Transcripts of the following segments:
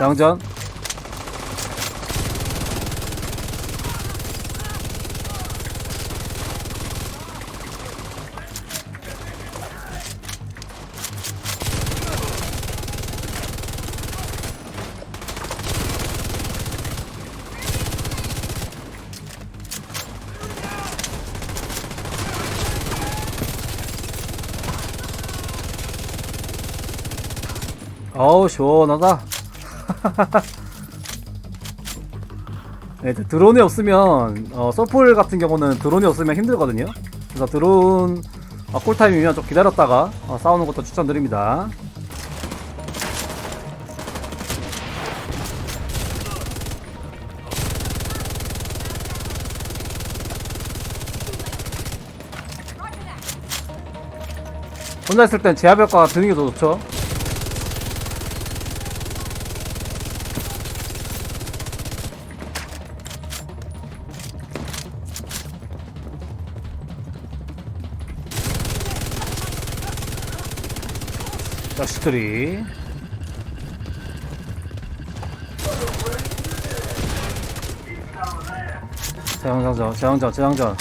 장전. 어우 시원하다 네, 드론이 없으면 어, 서플 같은 경우는 드론이 없으면 힘들거든요. 그래서 드론 어, 쿨타임이면 좀 기다렸다가 어, 싸우는 것도 추천드립니다. 혼자 있을 땐 제압 효과가 드는 게 더 좋죠 자식들이. 재앙장전 재앙전 재앙전.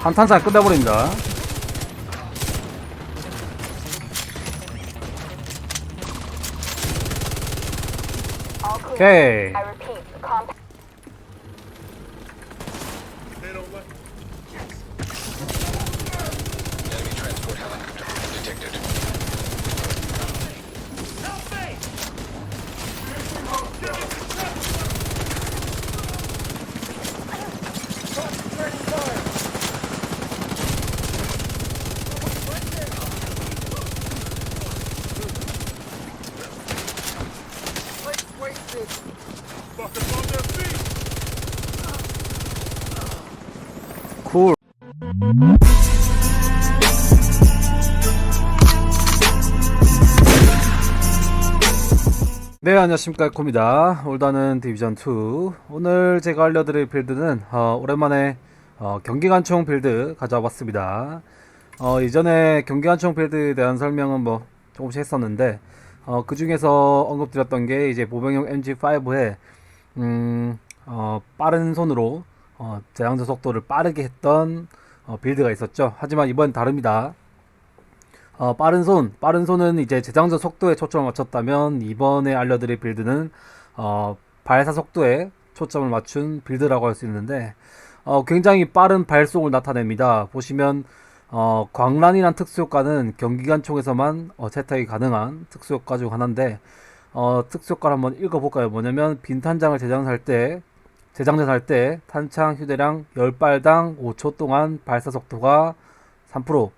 한탄창 끝내버립니다. 오케이 안녕하십니까. 코입니다. 올다는 디비전2 오늘 제가 알려드릴 빌드는 어, 오랜만에 어, 경기관총 빌드 가져와 봤습니다. 어, 이전에 경기관총 빌드에 대한 설명은 뭐 조금씩 했었는데 어, 그 중에서 언급드렸던 게 이제 보병용 MG5에 음, 어, 빠른 손으로 어, 재장전 속도를 빠르게 했던 어, 빌드가 있었죠. 하지만 이번 다릅니다 어, 빠른 손, 빠른 손은 이제 재장전 속도에 초점을 맞췄다면 이번에 알려드릴 빌드는 어, 발사 속도에 초점을 맞춘 빌드라고 할 수 있는데 어, 굉장히 빠른 발속을 나타냅니다. 보시면 어, 광란이란 특수효과는 경기관 총에서만 어, 채택이 가능한 특수효과 중 하나인데 어, 특수효과를 한번 읽어볼까요? 뭐냐면 빈탄장을 재장할 때 재장전할 때 탄창 휴대량 10발당 5초 동안 발사 속도가 3%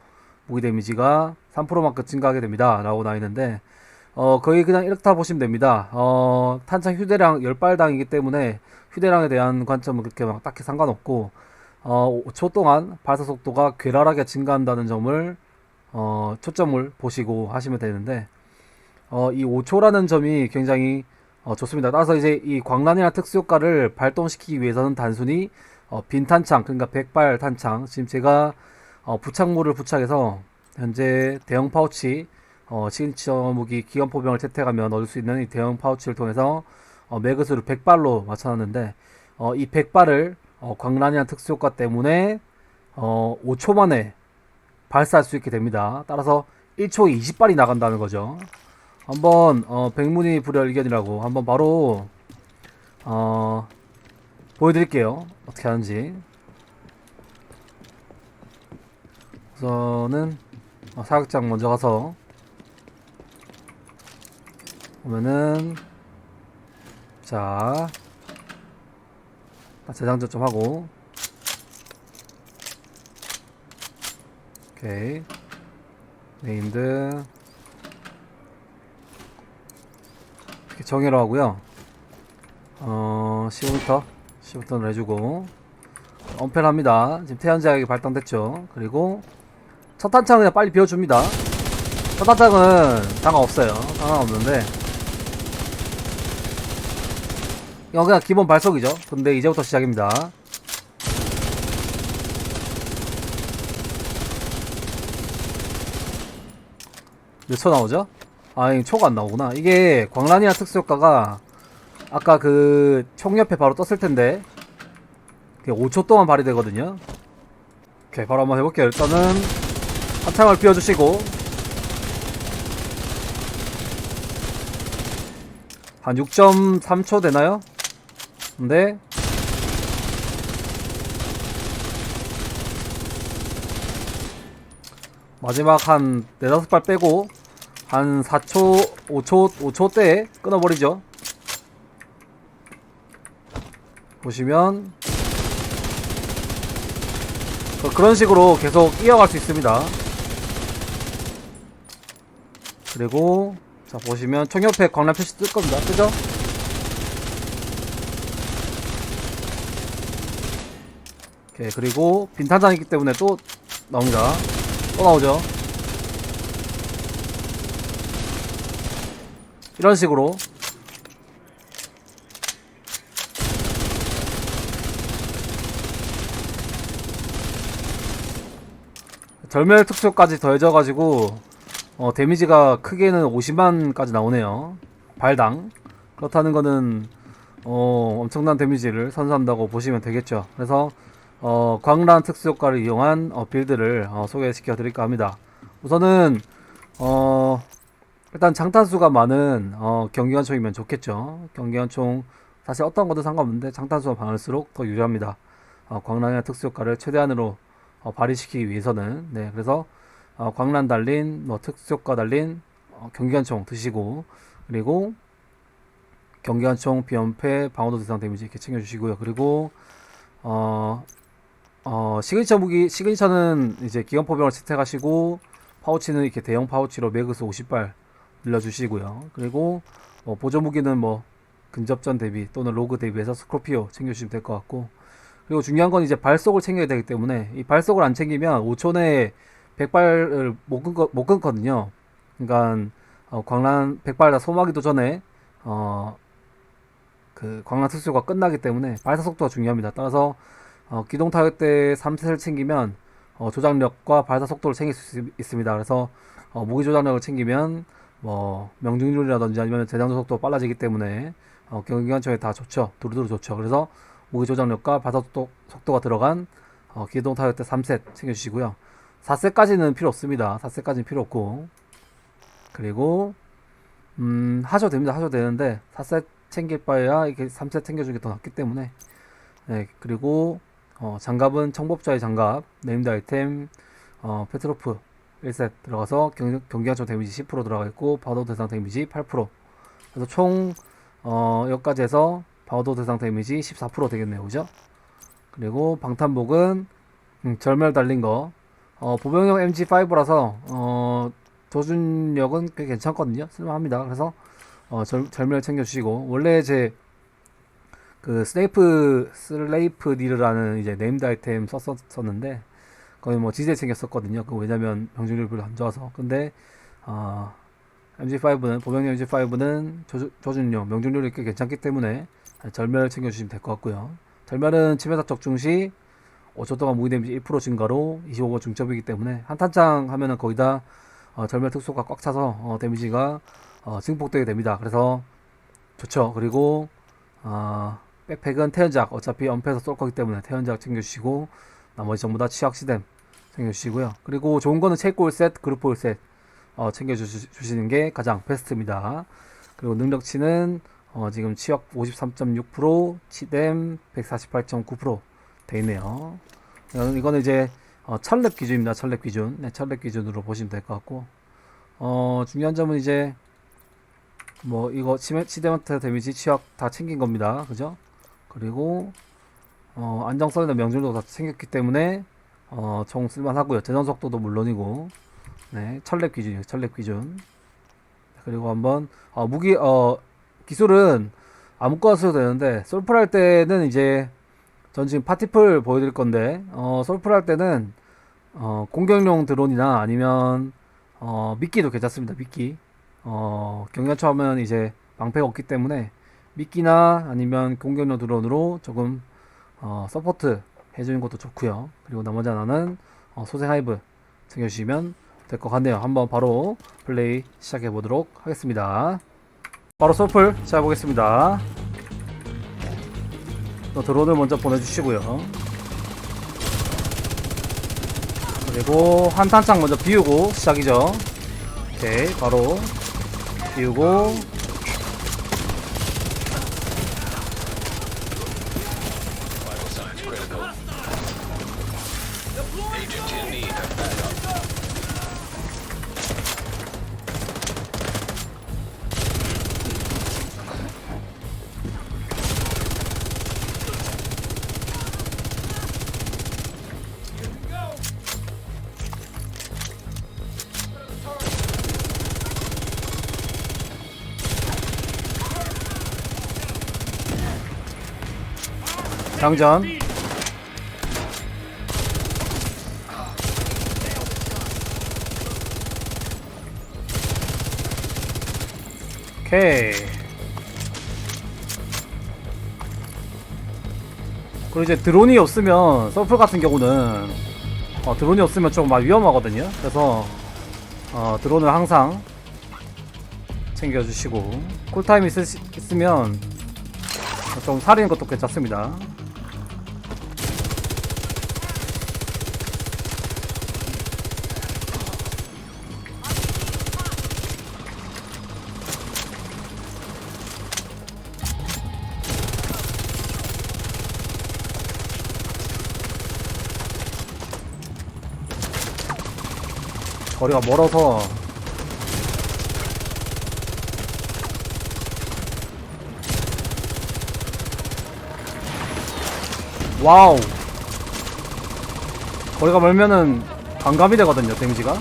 무기 데미지가 3%만큼 증가하게 됩니다. 라고 나와 있는데, 어, 거의 그냥 이렇다 보시면 됩니다. 어, 탄창 휴대량 10발당이기 때문에 휴대량에 대한 관점은 그렇게 막 딱히 상관없고, 어, 5초 동안 발사 속도가 괴랄하게 증가한다는 점을, 어, 초점을 보시고 하시면 되는데, 어, 이 5초라는 점이 굉장히 어, 좋습니다. 따라서 이제 이 광란이나 특수효과를 발동시키기 위해서는 단순히 어, 빈 탄창, 그러니까 100발 탄창, 지금 제가 어, 부착물을 부착해서 현재 대형 파우치 어, 시그니처 무기 기관포병을 채택하면 얻을 수 있는 이 대형 파우치를 통해서 어, 매그수를 100발로 맞춰놨는데 어, 이 100발을 어, 광란이한 특수효과 때문에 어, 5초 만에 발사할 수 있게 됩니다. 따라서 1초에 20발이 나간다는 거죠. 한번 어, 백문이 불여일견이라고 한번 바로 어, 보여드릴게요. 어떻게 하는지. 우선은 어, 사격장 먼저 가서. 보면은 자 재장전 좀 하고. 오케이. 네임드. 이렇게 정의로 하고요. 어 15m 15m를 해주고. 엄펠합니다. 지금 태연제약이 발동됐죠. 그리고 첫탄창 그냥 빨리 비워줍니다. 첫탄창은 상관없어요. 상관없는데. 이건 그냥 기본 발속이죠. 근데 이제부터 시작입니다. 몇 초 나오죠? 아니 초가 안 나오구나. 이게 광란이나 특수효과가 아까 그 총 옆에 바로 떴을 텐데 5초 동안 발휘되거든요. 오케이 바로 한번 해볼게요. 일단은 한창을 비워주시고 한 6.3초 되나요? 근데 마지막 한 네다섯 발 빼고 한 4초, 5초, 5초 때에 끊어버리죠. 보시면 어, 그런 식으로 계속 이어갈 수 있습니다. 그리고 자 보시면 총 옆에 광란 표시 뜰 겁니다. 뜨죠? 오케이 그리고 빈탄장이기 때문에 또 나옵니다. 또 나오죠. 이런 식으로 절멸 특수까지 더해져가지고 어, 데미지가 크게는 50만까지 나오네요. 발당. 그렇다는 거는 어, 엄청난 데미지를 선사한다고 보시면 되겠죠. 그래서 어, 광란 특수 효과를 이용한 어, 빌드를 어, 소개시켜 드릴까 합니다. 우선은 어, 일단 장탄수가 많은 어, 경기관총이면 좋겠죠. 경기관총 사실 어떤 것도 상관없는데 장탄수가 많을수록 더 유리합니다. 어, 광란이나 특수 효과를 최대한으로 어, 발휘시키기 위해서는 네 그래서 어, 광란 달린 뭐 특수 효과 달린 어, 경기관총 드시고 그리고 경기관총 비연패 방어도 대상 데미지 이렇게 챙겨주시고요. 그리고 어, 어, 시그니처 무기, 시그니처는 이제 기관포병을 채택하시고, 파우치는 이렇게 대형 파우치로 매그스 50발 늘려주시고요. 그리고, 뭐, 보조 무기는 뭐, 근접전 대비 또는 로그 대비해서 스코피오 챙겨주시면 될 것 같고, 그리고 중요한 건 이제 발속을 챙겨야 되기 때문에, 이 발속을 안 챙기면 5초 내에 100발을 못, 끊거, 못 끊거든요. 그러니까, 어, 광란 100발 다 소모하기도 전에, 어, 그 광란 특수가 끝나기 때문에 발사 속도가 중요합니다. 따라서 어, 기동 타격 때 3셋을 챙기면 어, 조작력과 발사 속도를 챙길 수 있, 있습니다. 그래서 어, 무기 조작력을 챙기면 뭐 명중률이라든지 아니면 재장전 속도 가 빨라지기 때문에 어, 경기관총에 다 좋죠. 두루두루 좋죠. 그래서 무기 조작력과 발사 속도, 속도가 들어간 어, 기동 타격 때 3셋 챙겨주시고요. 4셋까지는 필요 없습니다. 4셋까지는 필요 없고 그리고 음, 하셔도 됩니다. 하셔도 되는데 4셋 챙길 바에야 이렇게 3셋 챙겨주는 게 더 낫기 때문에 네, 그리고 어, 장갑은 청법자의 장갑, 네임드 아이템, 어, 페트로프 1셋 들어가서 경, 경기관총 데미지 10% 들어가 있고 바우더 대상 데미지 8% 그래서 총 어, 여기까지 해서 바우더 대상 데미지 14% 되겠네요 그죠? 그리고 방탄복은 음, 절멸 달린 거 어, 보병용 MG5라서 어, 조준력은 꽤 괜찮거든요 쓸만합니다 그래서 어, 절, 절멸 챙겨주시고 원래 제 그 스네이프 슬레이프 딜이라는 이제 네임드 아이템 썼었는데 거의 뭐 지제 챙겼었거든요. 그 왜냐면 병중률 별로 안 좋아서. 근데 어, MG5는 보병용 MG5는 조주, 조준력, 명중률이 꽤 괜찮기 때문에 절멸 챙겨주시면 될 것 같고요. 절멸은 치매사 적중 시 5초 동안 무기 데미지 1% 증가로 25번 중첩이기 때문에 한탄창 하면은 거의 다 어, 절멸 특수가 꽉 차서 어, 데미지가 어, 증폭되게 됩니다. 그래서 좋죠. 그리고 어, 백팩은 태연작 어차피 엄폐해서 쏠 거기 때문에 태연작 챙겨주시고 나머지 전부 다 치약 시댐 챙겨주시고요. 그리고 좋은 거는 체크홀 셋, 그룹홀 셋 어, 챙겨주시는 게 가장 베스트입니다. 그리고 능력치는 어, 지금 치역 53.6%, 치댐 148.9% 돼 있네요. 어, 이거는 이제 어, 천렙 기준입니다. 천렙 기준. 네, 천렙 기준으로 보시면 될 것 같고 어, 중요한 점은 이제 뭐 이거 치데먼트 데미지 치약 다 챙긴 겁니다. 그죠? 그리고 어, 안정성이나 명중도 다 챙겼기 때문에 어, 총 쓸만하고요. 재전 속도도 물론이고 네, 철랩 기준이에요. 철랩 기준. 그리고 한번 어, 무기 어, 기술은 아무거나 써도 되는데 솔플 할 때는 이제 전 지금 파티풀 보여드릴 건데 어, 솔플 할 때는 어, 공격용 드론이나 아니면 어, 미끼도 괜찮습니다. 미끼. 어, 경기관총 하면 이제 방패가 없기 때문에 미끼나 아니면 공격용 드론으로 조금 어, 서포트 해주는 것도 좋고요. 그리고 나머지 하나는 어, 소생 하이브 챙겨주시면 될 것 같네요. 한번 바로 플레이 시작해 보도록 하겠습니다. 바로 솔플 시작해 보겠습니다. 또 드론을 먼저 보내주시고요. 그리고 한탄창 먼저 비우고 시작이죠. 오케이, 바로 비우고 장전. 오케이. 그리고 이제 드론이 없으면 서플 같은 경우는 어, 드론이 없으면 조금 막 위험하거든요. 그래서 어, 드론을 항상 챙겨주시고 쿨타임 있으, 있으면 좀 살리는 것도 괜찮습니다. 거리가 멀어서. 와우. 거리가 멀면은 반감이 되거든요 데미지가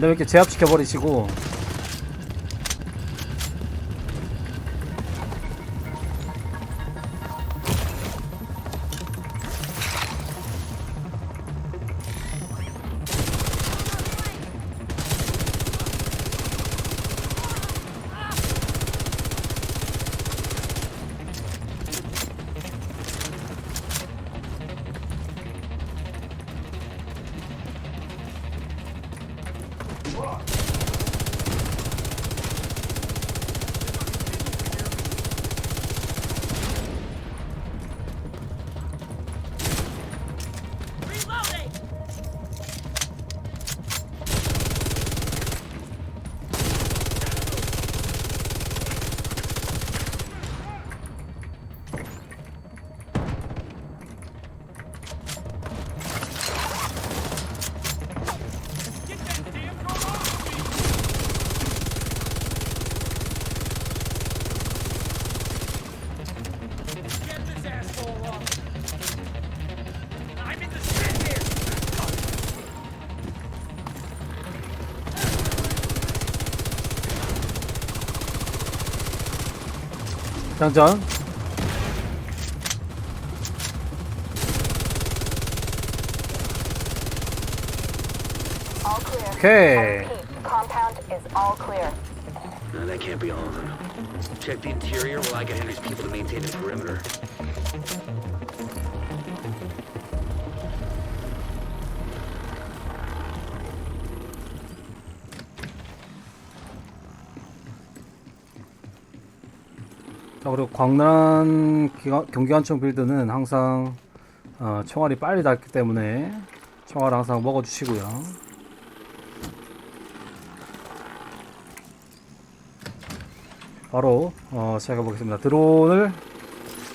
근데 왜 이렇게 제압시켜버리시고 장전 All clear. 오케이 Repeat, compound is all clear. No, that can't be all of them. Check the interior while I get Henry's people to maintain the perimeter. 자 그리고 광란 경기관총 빌드는 항상 어, 총알이 빨리 닳기 때문에 총알 항상 먹어주시고요. 바로 어, 시작해 보겠습니다. 드론을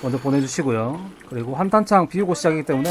먼저 보내주시고요. 그리고 한탄창 비우고 시작이기 때문에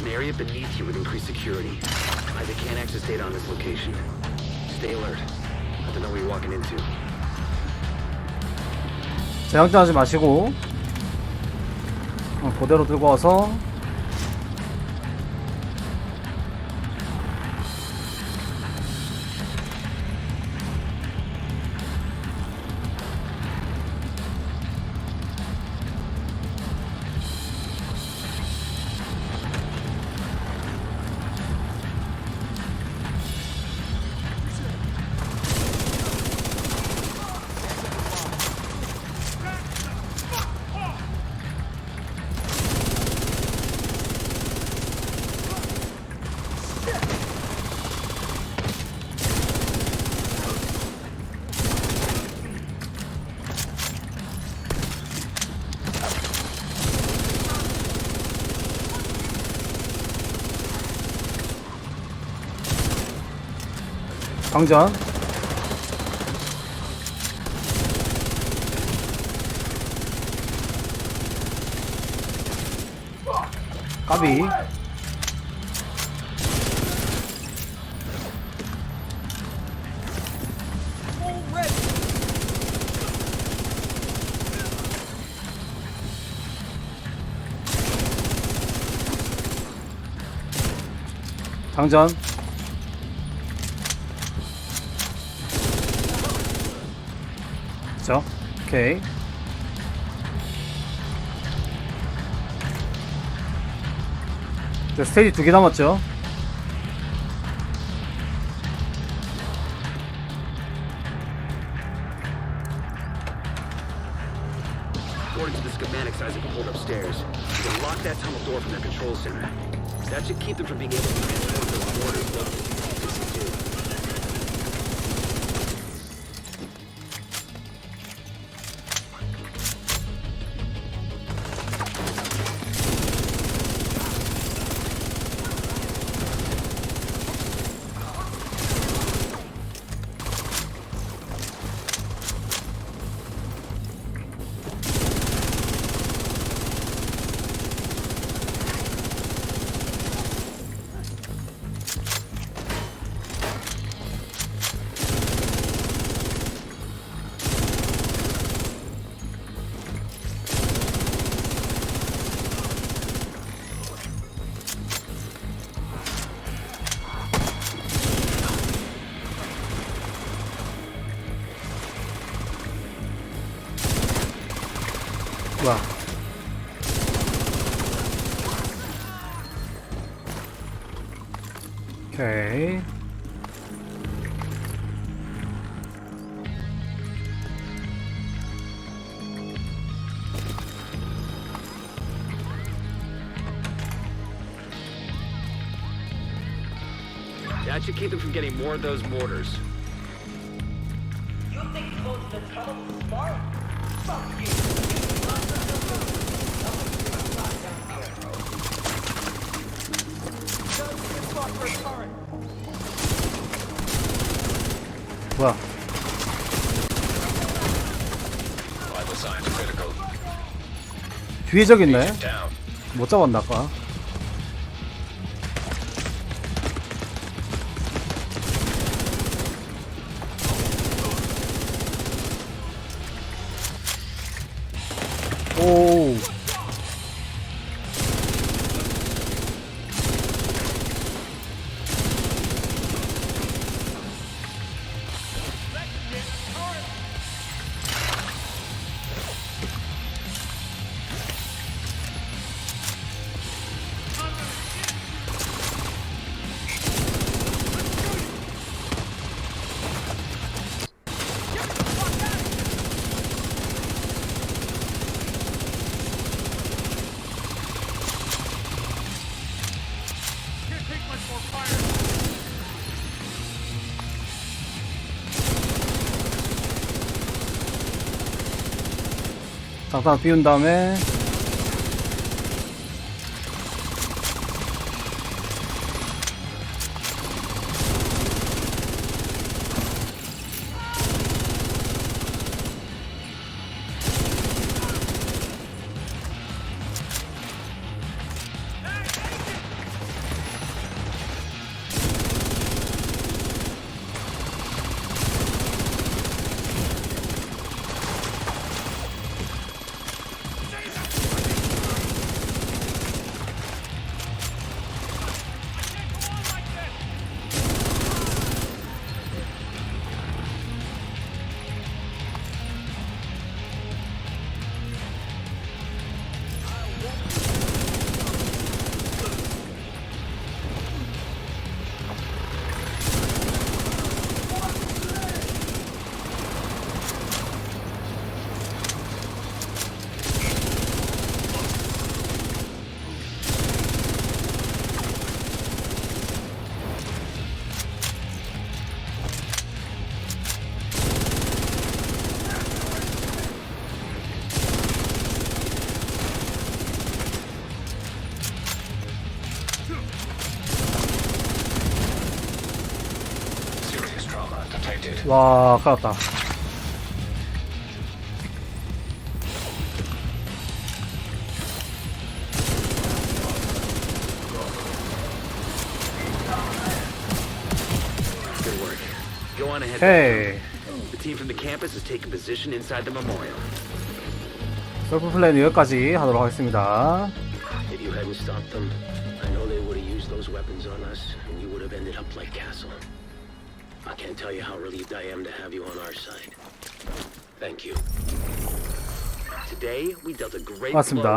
An area beneath you with increased security. Isaac can't access data on this location. Stay alert. Have to know what you're walking into. 재장전하지 마시고 어, 그대로 들고 와서 강전. 까비. 장전 그쵸 오케이 이제 스테이지 두 개 남았죠 According to the schematics Isaac pulled upstairs, you can lock that tunnel door from their control center. That should keep them from being able to transport those orders locally That should keep them from getting more of those mortars. You think the tunnel is smart? Fuck you. 뭐야 Vital signs critical. 뒤에 적 있네 Agent down. 못 잡았나 아까 장판 비운 다음에 trauma detected. 와 깔았다 Good work. Go on ahead. 오케이 The team from the campus is taking position inside the memorial. 솔프 플랜 여기까지 하도록 하겠습니다 If you hadn't stopped them, I know they would have used those weapons on us, and you would have ended up like Castle. I can't tell you how relieved I am to have you on our side. Thank you. Today we dealt a great awesome blow